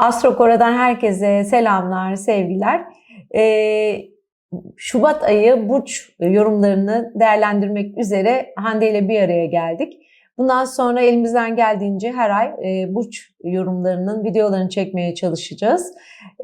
Astro Kora'dan herkese selamlar, sevgiler. Ee, Şubat ayı burç yorumlarını değerlendirmek üzere Hande ile bir araya geldik. Bundan sonra elimizden geldiğince her ay e, burç yorumlarının videolarını çekmeye çalışacağız.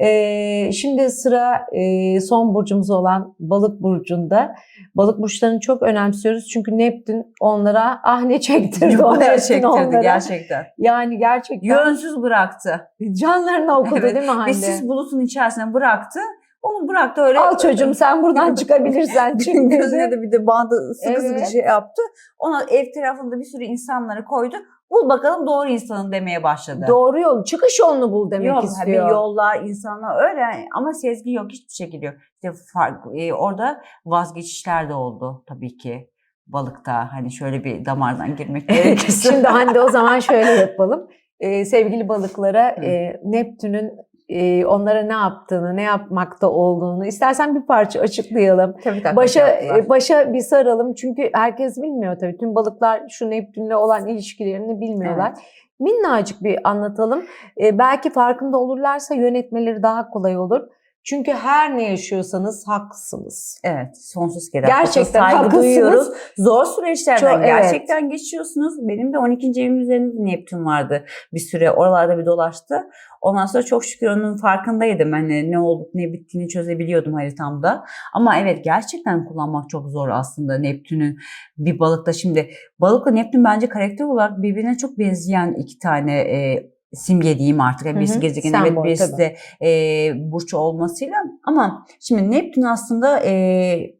E, şimdi sıra e, son burcumuz olan balık burcunda. Balık burçlarını çok önemsiyoruz çünkü Neptün onlara ah ne çektirdi o çektirdi onlara. gerçekten. Yani gerçekten Yönsüz bıraktı. canlarına okudu Evet. değil mi Hande? Ve siz bulutun içerisine bıraktı. Onu bıraktı öyle. Al çocuğum sen buradan çıkabilirsen çık. dedi. Gözüne de bir de bandı sıkı sıkı Evet. şey yaptı. Ona ev tarafında bir sürü insanları koydu. Bul bakalım doğru insanı demeye başladı. Doğru yol, çıkış yolunu bul demek Yok, istiyor. Bir yollar, insanlar öyle ama sezgi yok, hiçbir şekilde yok. İşte fark, e, orada vazgeçişler de oldu tabii ki balıkta. Hani şöyle bir damardan girmek gerekirse. Şimdi Hande o zaman şöyle yapalım. Ee, sevgili balıklara e, Neptün'ün e, onlara ne yaptığını, ne yapmakta olduğunu istersen bir parça açıklayalım. tabii tabii. Başa e, başa bir saralım çünkü herkes bilmiyor tabii. Tüm balıklar şu Neptün'le olan ilişkilerini bilmiyorlar. Minnacık bir anlatalım. E, belki farkında olurlarsa yönetmeleri daha kolay olur. Çünkü her ne yaşıyorsanız haklısınız. Evet, sonsuz kere. Gerçekten saygı haklısınız. duyuyoruz. Zor süreçlerden Çok- evet. gerçekten geçiyorsunuz. Benim de 12. evim üzerinde Neptün vardı. Bir süre oralarda bir dolaştı. Ondan sonra çok şükür onun farkındaydım. Hani ne olup ne bittiğini çözebiliyordum haritamda. Ama evet gerçekten kullanmak çok zor aslında Neptün'ü bir balıkta. Şimdi balıkla Neptün bence karakter olarak birbirine çok benzeyen iki tane e, simge diyeyim artık. Yani birisi gezegen sembol, evet birisi tabii. de e, burç olmasıyla. Ama şimdi Neptün aslında e,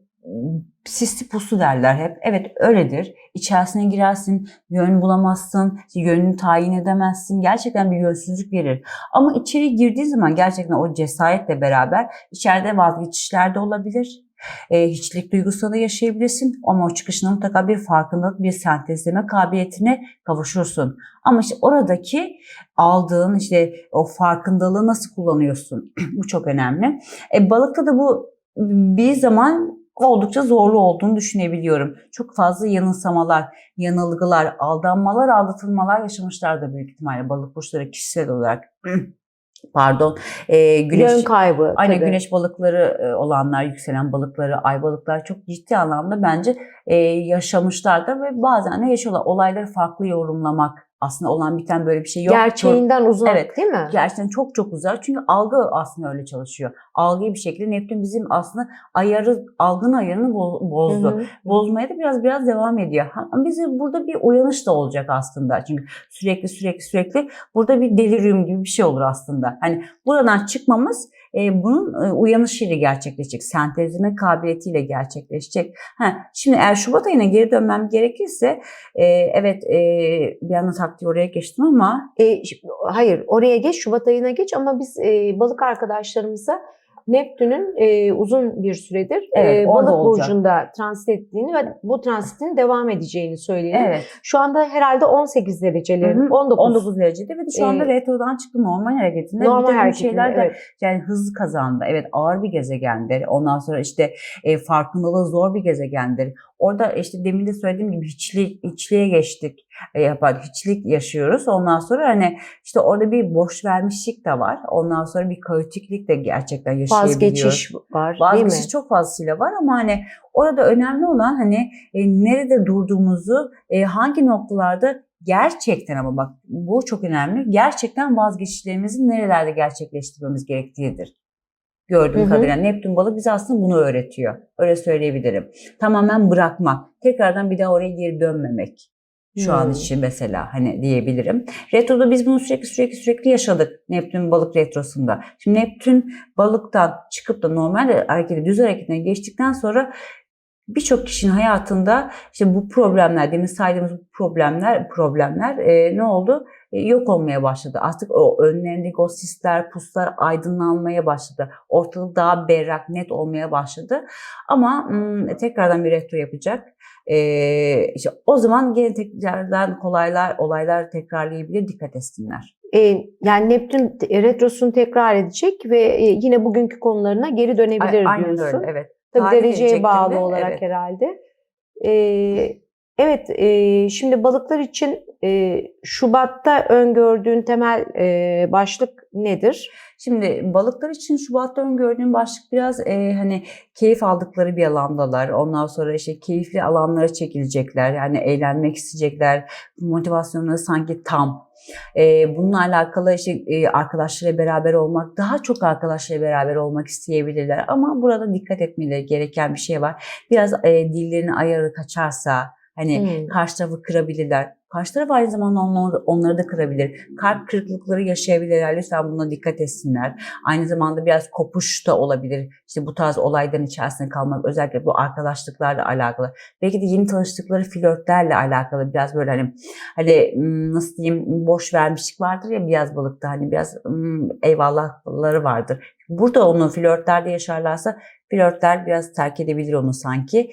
sisli pusu derler hep. Evet öyledir. İçerisine girersin, yön bulamazsın, yönünü tayin edemezsin. Gerçekten bir yönsüzlük verir. Ama içeri girdiği zaman gerçekten o cesaretle beraber içeride vazgeçişler de olabilir. E, hiçlik duygusu da yaşayabilirsin ama o çıkışında mutlaka bir farkındalık, bir sentezleme kabiliyetine kavuşursun. Ama işte oradaki aldığın işte o farkındalığı nasıl kullanıyorsun? bu çok önemli. E, balıkta da bu bir zaman oldukça zorlu olduğunu düşünebiliyorum. Çok fazla yanılsamalar, yanılgılar, aldanmalar, aldatılmalar yaşamışlar da büyük ihtimalle balık burçları kişisel olarak. Pardon. E, güneş, Yön kaybı. Aynen tabii. güneş balıkları e, olanlar, yükselen balıkları, ay balıklar çok ciddi anlamda bence e, yaşamışlardır ve bazen de yaşıyorlar. Olayları farklı yorumlamak aslında olan biten böyle bir şey yok. Gerçeğinden uzak Evet. değil mi? Gerçekten çok çok uzak. Çünkü algı aslında öyle çalışıyor. Algıyı bir şekilde Neptün bizim aslında ayarı, algının ayarını bo- bozdu. Hı hı. Bozmaya da biraz biraz devam ediyor. Ama bize burada bir uyanış da olacak aslında. Çünkü sürekli sürekli sürekli burada bir delirium gibi bir şey olur aslında. Hani buradan çıkmamız e, bunun e, uyanışıyla gerçekleşecek. Sentezleme kabiliyetiyle gerçekleşecek. Ha, şimdi eğer Şubat ayına geri dönmem gerekirse e, evet e, bir anda taktiği oraya geçtim ama E, hayır oraya geç Şubat ayına geç ama biz balık arkadaşlarımıza Neptün'ün e, uzun bir süredir Evet, e, balık olacak. burcunda transit ettiğini ve bu transitin devam edeceğini söyleyelim. evet. Şu anda herhalde 18 derecelerin Hı hı, 19. 19 derecede ve de şu anda Ee, retrodan çıktı normal hareketinde. normal bir hareketinde, şeyler de evet. yani hız kazandı. Evet ağır bir gezegendir. Ondan sonra işte e, farkındalığı zor bir gezegendir. Orada işte demin de söylediğim gibi hiçlik, hiçliğe geçtik. E, yapar, hiçlik yaşıyoruz. Ondan sonra hani işte orada bir boş vermişlik de var. Ondan sonra bir kaotiklik de gerçekten yaşayabiliyoruz. Vazgeçiş var değil Vazgeçiş mi? çok fazlasıyla var ama hani orada önemli olan hani e, nerede durduğumuzu, e, hangi noktalarda gerçekten ama bak bu çok önemli. Gerçekten vazgeçişlerimizi nerelerde gerçekleştirmemiz gerektiğidir. Gördüğüm Hı hı. kadarıyla Neptün balık bize aslında bunu öğretiyor. Öyle söyleyebilirim. Tamamen bırakmak. Tekrardan bir daha oraya geri dönmemek. Şu an Hmm. için mesela hani diyebilirim. Retroda biz bunu sürekli sürekli sürekli yaşadık. Neptün balık retrosunda. Şimdi Neptün balıktan çıkıp da normal harekete, düz hareketine geçtikten sonra birçok kişinin hayatında işte bu problemler, demin saydığımız bu problemler, problemler e, ne oldu? E, yok olmaya başladı. Artık o önlerindeki o sisler, puslar aydınlanmaya başladı. Ortalık daha berrak, net olmaya başladı. Ama tekrardan bir retro yapacak. E, işte o zaman gene tekrardan kolaylar, olaylar tekrarlayabilir. Dikkat etsinler. E, yani Neptün te- retrosunu tekrar edecek ve e, yine bugünkü konularına geri dönebilir A- Aynen diyorsun. öyle, evet. Tabii Tarih dereceye bağlı olarak evet. herhalde. Ee, Evet, e, şimdi balıklar için e, Şubat'ta öngördüğün temel e, başlık nedir? Şimdi balıklar için Şubat'ta öngördüğüm başlık biraz e, hani keyif aldıkları bir alandalar. Ondan sonra işte keyifli alanlara çekilecekler. Yani eğlenmek isteyecekler. Motivasyonları sanki tam. E, bununla alakalı işte e, arkadaşlarıyla beraber olmak, daha çok arkadaşlarıyla beraber olmak isteyebilirler. Ama burada dikkat etmeleri gereken bir şey var. Biraz e, dillerinin ayarı kaçarsa, hani Hmm. karşı tarafı kırabilirler. Karşı taraf aynı zamanda onları, onları da kırabilir. Kalp kırıklıkları yaşayabilirler. Lütfen buna dikkat etsinler. Aynı zamanda biraz kopuş da olabilir. İşte bu tarz olayların içerisinde kalmak özellikle bu arkadaşlıklarla alakalı. Belki de yeni tanıştıkları flörtlerle alakalı biraz böyle hani hani nasıl diyeyim boş vermişlik vardır ya beyaz balıkta hani biraz eyvallahları vardır. Burada onu flörtlerde yaşarlarsa flörtler biraz terk edebilir onu sanki.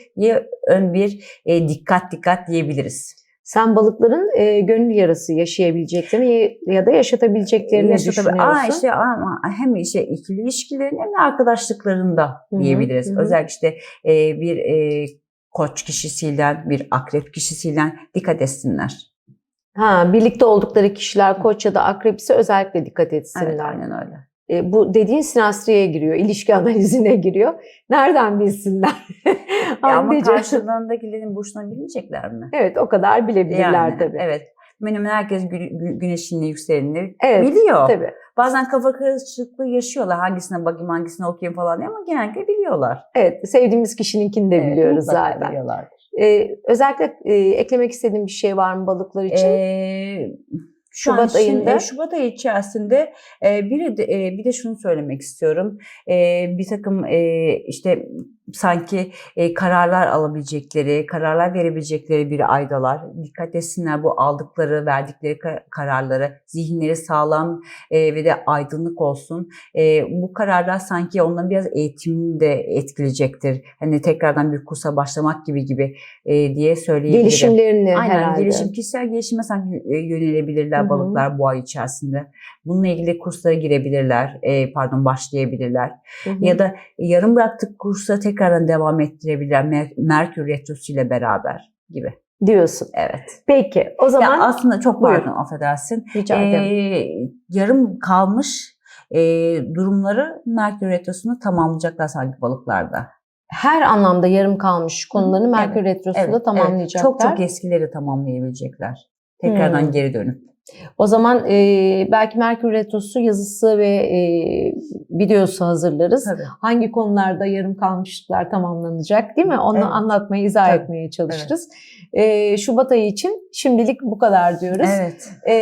ön bir e, dikkat dikkat diyebiliriz. Sen balıkların e, gönül yarası yaşayabileceklerini ya- da yaşatabileceklerini düşünüyorsun. Aa işte ama hem işte ikili ilişkilerin hem de arkadaşlıklarında Hı hı, diyebiliriz. hı hı. Özellikle işte e, bir e, koç kişisiyle, bir akrep kişisiyle dikkat etsinler. Ha, birlikte oldukları kişiler koç ya da akrepse özellikle dikkat etsinler. Evet aynen öyle. E, bu dediğin sinastriye giriyor, ilişki analizine giriyor. Nereden bilsinler? Ya ama Anneciğim. karşılarındakilerin burçlarını bilecekler mi? Evet o kadar bilebilirler Yani, tabii. Evet. Hemen herkes gü- gü- güneşinle yükselenini Evet, biliyor. Tabii. Bazen kafa karışıklığı yaşıyorlar. Hangisine bakayım hangisine okuyayım falan diye ama genellikle biliyorlar. Evet, sevdiğimiz kişininkini de Evet, biliyoruz zaten. biliyorlar. E, özellikle e, eklemek istediğim bir şey var mı balıklar için? Ee, şu an Şubat şimdi, ayında- e, Şubat ayı içerisinde e, bir de, e, bir de şunu söylemek istiyorum. E, bir takım e, işte sanki e, kararlar alabilecekleri, kararlar verebilecekleri bir aydalar. Dikkat etsinler bu aldıkları, verdikleri ka- kararları, zihinleri sağlam e, ve de aydınlık olsun. E, bu kararlar sanki onların biraz eğitimini de etkileyecektir. Hani tekrardan bir kursa başlamak gibi gibi e, diye söyleyebilirim. Gelişimlerini Aynen herhalde. gelişim, kişisel gelişime sanki e, yönelebilirler Hı hı. balıklar bu ay içerisinde. Bununla ilgili kurslara girebilirler, e, pardon başlayabilirler. Hı hı. Ya da yarım bıraktık kursa tekrardan devam ettirebilirler Mer- Merkür Retrosu ile beraber gibi. diyorsun. Evet. Peki o zaman ya aslında çok Buyur. pardon affedersin. rica ederim. E, yarım kalmış e, durumları Merkür Retrosu'nu tamamlayacaklar sanki balıklarda. Her anlamda yarım kalmış konularını Merkür evet, Retrosu'nda Evet, tamamlayacaklar. Çok çok eskileri tamamlayabilecekler. Tekrardan Hmm. geri dönüp. O zaman e, belki Merkür Retrosu yazısı ve e, videosu hazırlarız. Tabii. Hangi konularda yarım kalmışlıklar tamamlanacak değil mi? Onu Evet. anlatmaya, izah Tabii. etmeye çalışırız. E, Şubat ayı için şimdilik bu kadar diyoruz. Evet. E,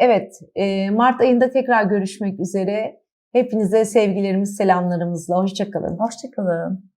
evet, e, Mart ayında tekrar görüşmek üzere. Hepinize sevgilerimiz, selamlarımızla. Hoşçakalın. Hoşçakalın.